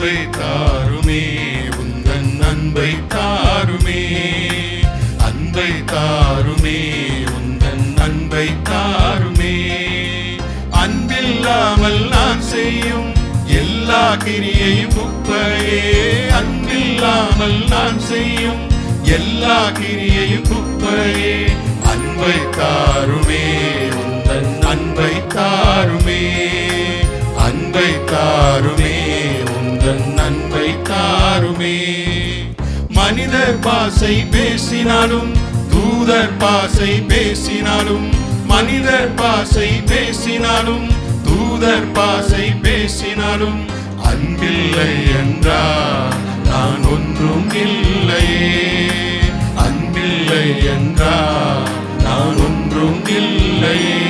அன்பை தாருமே உந்தன் அன்பை தாருமே. அன்பை தாருமே உந்தன் அன்பை தாருமே. அன்பில்லாமல் நான் செய்யும் எல்லா கிரியையும் குப்பையே. அன்பில்லாமல் நான் செய்யும் எல்லா கிரியையும் குப்பையே. அன்பை தாருமே உந்தன் அன்பை தாருமே. தாருமே மனிதர் பாசை பேசினாலும் தூதர் பாசை பேசினாலும் மனிதர் பாசை பேசினாலும் தூதர் பாசை பேசினாலும் அன்பில்லை என்றா நான் ஒன்றும் இல்லையே அன்பில்லை என்றா நான் ஒன்றும் இல்லையே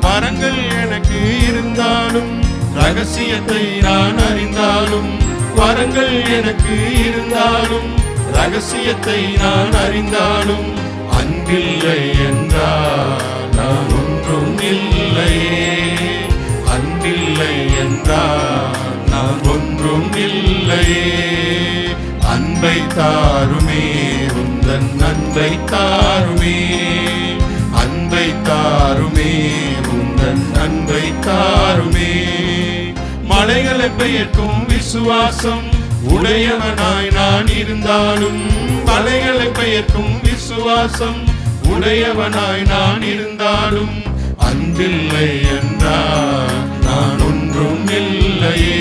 பரங்கள் எனக்கு இருந்தாலும் ரகசியத்தை நான் அறிந்தாலும் வரங்கள் எனக்கு இருந்தாலும் ரகசியத்தை நான் அறிந்தாலும் அன்பில்லை என்றால் நான் ஒன்றும் இல்லையே அன்பில்லை என்றால் நான் ஒன்றும் இல்லையே அன்பை தாருமே உந்தன் அன்பை தாருமே. அன்பை தாருமே உந்தன் அன்பை தாருமே மலைகளை பெயர்க்கும் விசுவாசம் உடையவனாய் நான் இருந்தாலும் மலைகளை பெயர்க்கும் விசுவாசம் உடையவனாய் நான் இருந்தாலும் அன்பில்லை என்றால் நான் ஒன்றும் இல்லையே.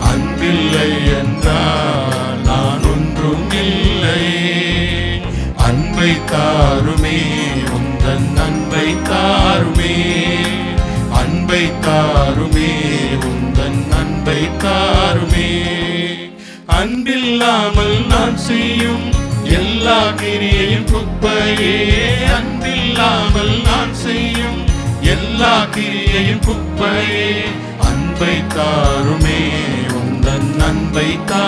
அன்பில்லை என்றால் நான் ஒன்றும் இல்லையே. அன்பை தாருமே உந்தன் அன்பை தாருமே. அன்பை தாருமே தாருமே அன்பில்லாமல் நான் செய்யும் எல்லா கிரியையும் குப்பையே. அன்பில்லாமல் நான் செய்யும் எல்லா கிரியையும் குப்பையே. அன்பை தாருமே உந்தன் அன்பை தாருமே